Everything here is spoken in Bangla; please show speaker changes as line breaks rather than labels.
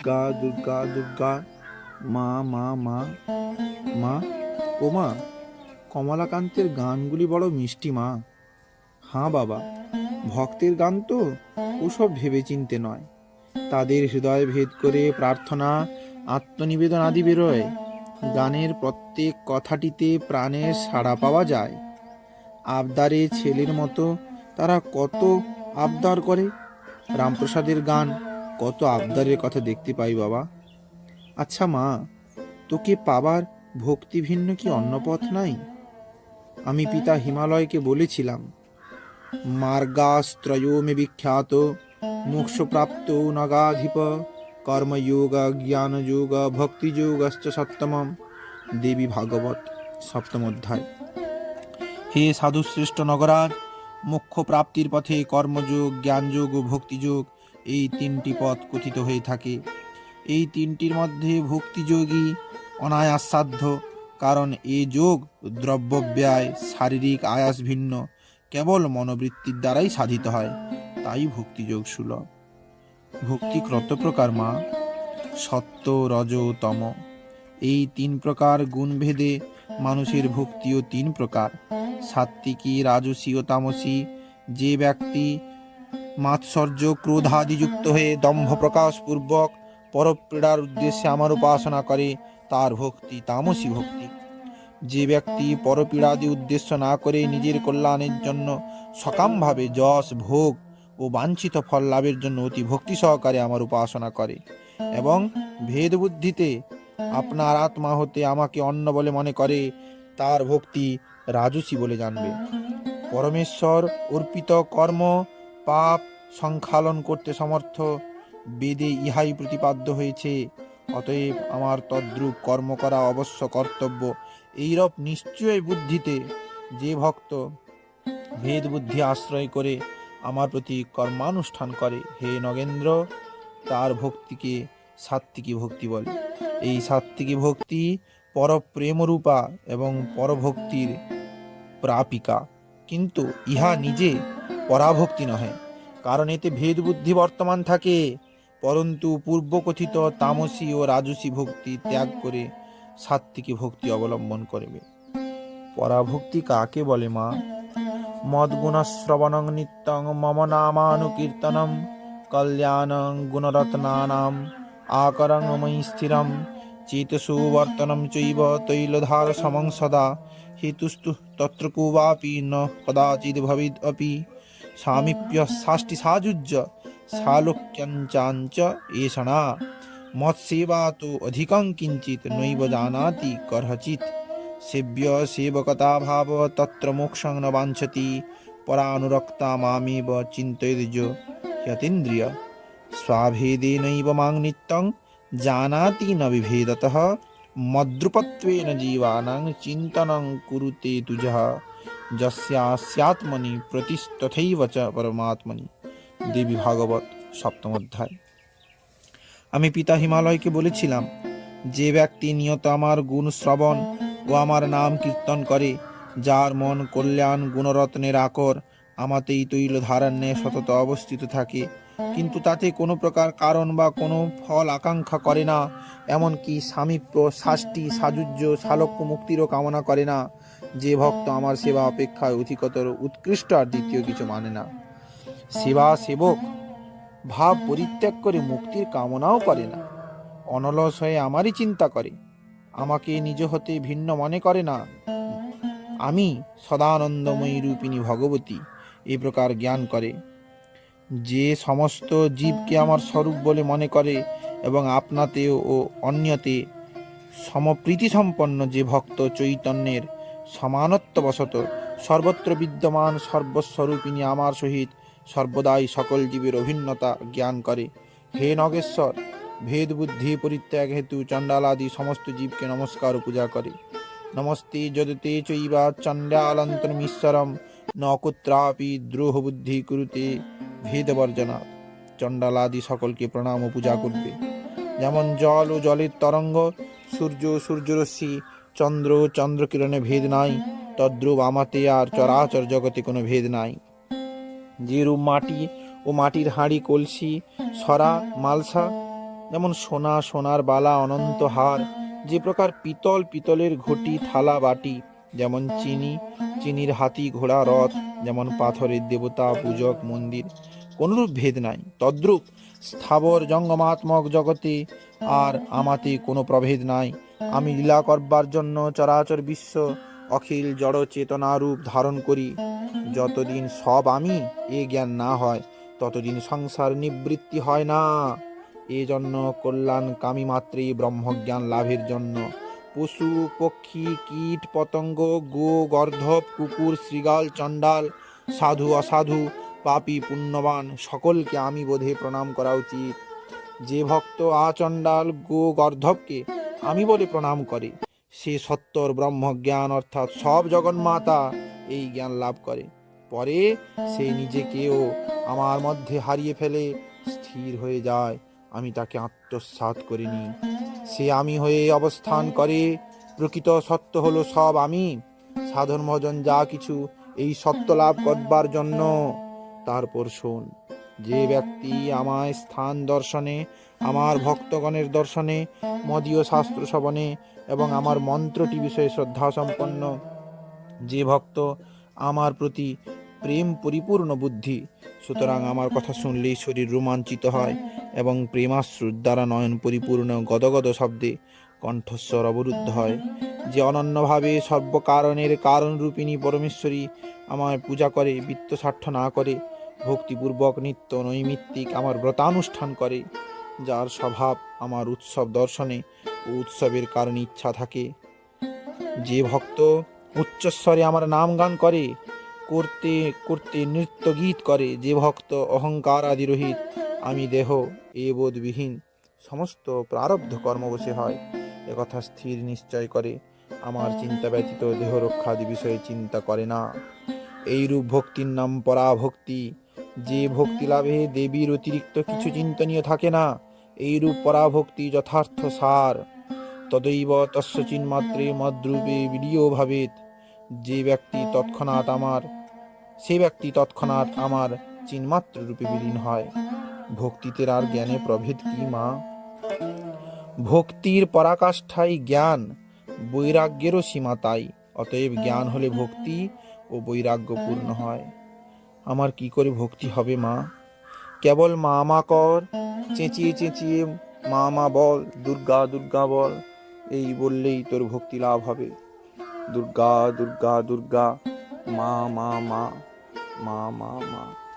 দুর্গা দুর্গা দুর্গা, মা মা মা মা ও মা কমলাকান্তের গানগুলি বড় মিষ্টি, মা। হাঁ, বাবা, ভক্তের গান তো ওসব ভেবে চিনতে নয়। তাদের হৃদয় ভেদ করে প্রার্থনা, আত্মনিবেদন আদি বেরোয়। গানের প্রত্যেক কথাটিতে প্রাণের সাড়া পাওয়া যায়। আবদারে ছেলের মতো তারা কত আবদার করে? রামপ্রসাদের গান কত আবদারের কথা দেখতে পাই বাবা। আচ্ছা মা, তোকে পাবার ভক্তি ভিন্ন কি অন্য পথ নাই? আমি পিতা হিমালয়কে বলেছিলাম মার্গাস্ত্রয়ো মে বিখ্যাত, মোক্ষপ্রাপ্ত নগাধিপ, কর্মযোগ, জ্ঞানযোগ, ভক্তিযোগশ্চ সপ্তমম, দেবী ভাগবত সপ্তম অধ্যায় হে সাধুশ্রেষ্ঠ নগরাজ মোক্ষ প্রাপ্তির পথে কর্মযোগ, জ্ঞানযোগ ও ভক্তিযোগ এই তিনটি পথ কথিত হয়ে থাকে। এই তিনটির মধ্যে ভক্তিযোগী, অনায়াসাধ্য, কারণ এ যোগ দ্রব্য ব্যয় শারীরিক আয়াস ভিন্ন, কেবল মনোবৃত্তির দ্বারাই সাধিত হয়, তাই ভক্তিযোগ সুলভ। ভক্তি কত প্রকার মা, সত্য, রজ, তম, এই তিন প্রকার গুণভেদে মানুষের ভক্তিও তিন প্রকার। সাত্ত্বিকী, রাজসী ও তামসী, যে ব্যক্তি মাৎসর্য, ক্রোধাদিযুক্ত হয়ে দম্ভ প্রকাশ পূর্বক পরপীড়ার উদ্দেশ্যে আমার উপাসনা করে, তার ভক্তি, তামসী ভক্তি। যে ব্যক্তি পরপীড়াদি উদ্দেশ্য না করে নিজের কল্যাণের জন্য সকামভাবে যশ, ভোগ ও বাঞ্ছিত ফল লাভের জন্য অতি ভক্তি সহকারে আমার উপাসনা করে এবং ভেদ বুদ্ধিতে আপনার আত্মা হতে আমাকে অন্য বলে মনে করে, তার ভক্তি রাজসী বলে জানবে। পরমেশ্বর অর্পিত কর্ম পাপ সংখ্যালন করতে সমর্থ, বেদে ইহাই প্রতিপাদ্য হয়েছে। অতএব আমার তদ্রূপ কর্ম করা অবশ্য কর্তব্য। এইরূপ নিশ্চয় বুদ্ধিতে যে ভক্ত ভেদ বুদ্ধি আশ্রয় করে আমার প্রতি কর্মানুষ্ঠান করে, হে নগেন্দ্র, তার ভক্তিকে সাত্ত্বিকী ভক্তি বলে। এই সাত্ত্বিকী ভক্তি পরপ্রেমরূপা এবং পরভক্তির প্রাপিকা। কিন্তু ইহা নিজে পরাভক্তি নহে, কারণ এতে ভেদ বুদ্ধি বর্তমান থাকে। পরন্তু পূর্বকথিত তামসী ও রাজসী ভক্তি ত্যাগ করে সাত্ত্বিকী ভক্তি অবলম্বন করবে। পরাভক্তি কাকে বলে মা? মদ্গুণশ্রবণং নিত্যং মম নামানুকীর্তনম কল্যাণং গুণরত্নানাম আকরং ময়ি স্থিরম চেতসু বর্তনম চৈব তৈলধার সমং সদা হেতুস্তু তত্র কোবাপি ন কদাচিদ ভবিদ অপি। সামীপ্য সাষ্টি সাযুজ্য সালোক্যঞ্চাঞ্চ এষণা। মৎসেবা তো অধিকং কিঞ্চিত নৈব জানাতি করচিত সেব্য সেবকতা ভাব তত্র মোক্ষং ন বাঞ্ছতি। পরানুরক্তা মামেব চিন্তয়জ হ্যতীন্দ্রিয়। স্বাভেদেনৈব মাং নিত্যং জানাতি ন বিভেদতঃ। মদ্রুপত্বেন জীবানাং চিন্তনং কুরুতে তুজः। যস্যাস্যাত্মনি প্রতিস্তথৈব চ পরমাত্মনি দেবী ভাগবত সপ্তম অধ্যায় আমি পিতা হিমালয়কে বলেছিলাম, যে ব্যক্তি নিয়ত আমার গুণ শ্রবণ ও আমার নাম কীর্তন করে, যার মন কল্যাণ গুণরত্নের আকর, আমাতেই তৈল ধারণ্যে সতত অবস্থিত থাকে। কিন্তু তাতে কোনো প্রকার কারণ বা কোনো ফল আকাঙ্ক্ষা করে না, এমনকি স্বামীপ্য শাস্তি সাজুজ্য শালক্য মুক্তিরও কামনা করে না। যে ভক্ত আমার সেবা অপেক্ষায় অধিকতর উৎকৃষ্ট আর দ্বিতীয় কিছু মানে না। সেবা সেবক ভাব পরিত্যাগ করে মুক্তির কামনাও করে না। অনলস হয়ে আমারই চিন্তা করে। আমাকে নিজ হতে ভিন্ন মনে করে না। আমি সদানন্দময়ী রূপিণী ভগবতী, এ প্রকার জ্ঞান করে। যে সমস্ত জীবকে আমার স্বরূপ বলে মনে করে এবং আপনাতে ও অন্যতে সমপ্রীতি সম্পন্ন যে ভক্ত চৈতন্যের সমানত্ববশত সর্বত্র বিদ্যমান সর্বস্বরূপিণী আমার সহিত সর্বদাই সকল জীবের অভিন্নতা জ্ঞান করে। হে নগেশ্বর, ভেদ বুদ্ধি পরিত্যাগ হেতু চণ্ডালাদি সমস্ত জীবকে নমস্কার পূজা করে। নমস্তে যদতে চৈবা চণ্ডালন্তরমীশ্বরম ন কুত্রাপি দ্রোহ বুদ্ধি কুরুতে ভেদবর্জনাৎ চণ্ডালাদি সকলকে প্রণাম ও পূজা করবে। যেমন জল ও জলের তরঙ্গ, সূর্য সূর্যরশ্মি চন্দ্র চন্দ্রকিরণে ভেদ নাই, তদ্রুপ আমাতে আর চরাচর জগতে কোনো ভেদ নাই। যেরূপ মাটি ও মাটির হাঁড়ি কলসি, সরা, মালসা, যেমন সোনা, সোনার বালা, অনন্ত হার, যে প্রকার পিতল পিতলের ঘটি, থালা, বাটি, যেমন চিনি, চিনির হাতি, ঘোড়া, রথ, যেমন পাথরের দেবতা, পূজক, মন্দির, কোনরূপ ভেদ নাই, তদ্রূপ স্থাবর জঙ্গমাত্মক জগতে আর আমাতে কোনো প্রভেদ নাই। আমি লীলা করবার জন্য চরাচর বিশ্ব অখিল জড় চেতনা রূপ ধারণ করি। যতদিন সব আমি এ জ্ঞান না হয়, ততদিন সংসার নিবৃত্তি হয় না। এ জন্য কল্যাণ কামী মাত্রে ব্রহ্মজ্ঞান লাভের জন্য। পশু, পক্ষী, কীট, পতঙ্গ, গো, গর্ধব, কুকুর, শৃগাল, চণ্ডাল, সাধু, অসাধু পাপী পুণ্যবান সকলকে আমি বোধে প্রণাম করা উচিত। যে ভক্ত আচণ্ডাল গো গর্ধবকে আমি বলে প্রণাম করে, সে সত্তর ব্রহ্মজ্ঞান অর্থাৎ সব জগন্মাতা এই জ্ঞান লাভ করে। পরে সে নিজেকেও আমার মধ্যে হারিয়ে ফেলে, স্থির হয়ে যায়। আমি তাকে আত্মসাৎ করিনি। সে আমি হয়ে অবস্থান করে, প্রকৃত সত্য হলো সব আমি। সাধন ভজন যা কিছু এই সত্য লাভ করবার জন্য। তারপর শোন, যে ব্যক্তি আমায় স্থান দর্শনে, আমার ভক্তগণের দর্শনে, মদীয় শাস্ত্র শ্রবণে এবং আমার মন্ত্রটি বিষয়ে শ্রদ্ধা সম্পন্ন, যে ভক্ত আমার প্রতি প্রেম পরিপূর্ণ বুদ্ধি, সুতরাং আমার কথা শুনলেই শরীর রোমাঞ্চিত হয় এবং প্রেমাশ্রুর দ্বারা নয়ন পরিপূর্ণ গদগদ শব্দে কণ্ঠস্বর অবরুদ্ধ হয়। যে অনন্যভাবে সর্বকারণের কারণরূপিণী পরমেশ্বরী আমায় পূজা করে, বিত্তস্বার্থ না করে ভক্তিপূর্বক নিত্য নৈমিত্তিক আমার ব্রতানুষ্ঠান করে, যার স্বভাব আমার উৎসব দর্শনে ও উৎসবের কারণে ইচ্ছা থাকে। যে ভক্ত উচ্চস্বরে আমার নাম গান করে, করতে করতে নৃত্য গীত করে, যে ভক্ত অহংকার আদি রহিত, আমি দেহ এ বোধবিহীন, সমস্ত প্রারব্ধ কর্মবশে হয় একথা স্থির নিশ্চয় করে, আমার চিন্তা ব্যতীত দেহ রক্ষাদি বিষয়ে চিন্তা করে না। এইরূপ ভক্তির নাম পরাভক্তি যে ভক্তি লাভে দেবীর অতিরিক্ত কিছু চিন্তনীয় থাকে না, এইরূপ পরাভক্তি যথার্থ সার। তদৈব তস্য চিন্মাত্রে মদ্রূপে বিলীয় ভাবেত। যে ব্যক্তি তৎক্ষণাৎ আমার, সে ব্যক্তি তৎক্ষণাৎ আমার চিন্মাত্র রূপে বিলীন হয়। ভক্তিতে আর জ্ঞানে প্রভেদ কি, মা? ভক্তির পরাকাষ্ঠাই জ্ঞান, বৈরাগ্যেরও সীমা তাই। অতএব জ্ঞান হলে ভক্তি ও বৈরাগ্য পূর্ণ হয়। আমার কি করে ভক্তি হবে, মা? কেবল মা মা কর, চেঁচিয়ে চেঁচিয়ে মা মা বল, দুর্গা দুর্গা বল, এই বললেই তোর ভক্তি লাভ হবে। দুর্গা দুর্গা দুর্গা, মা মা মা মা মা মা।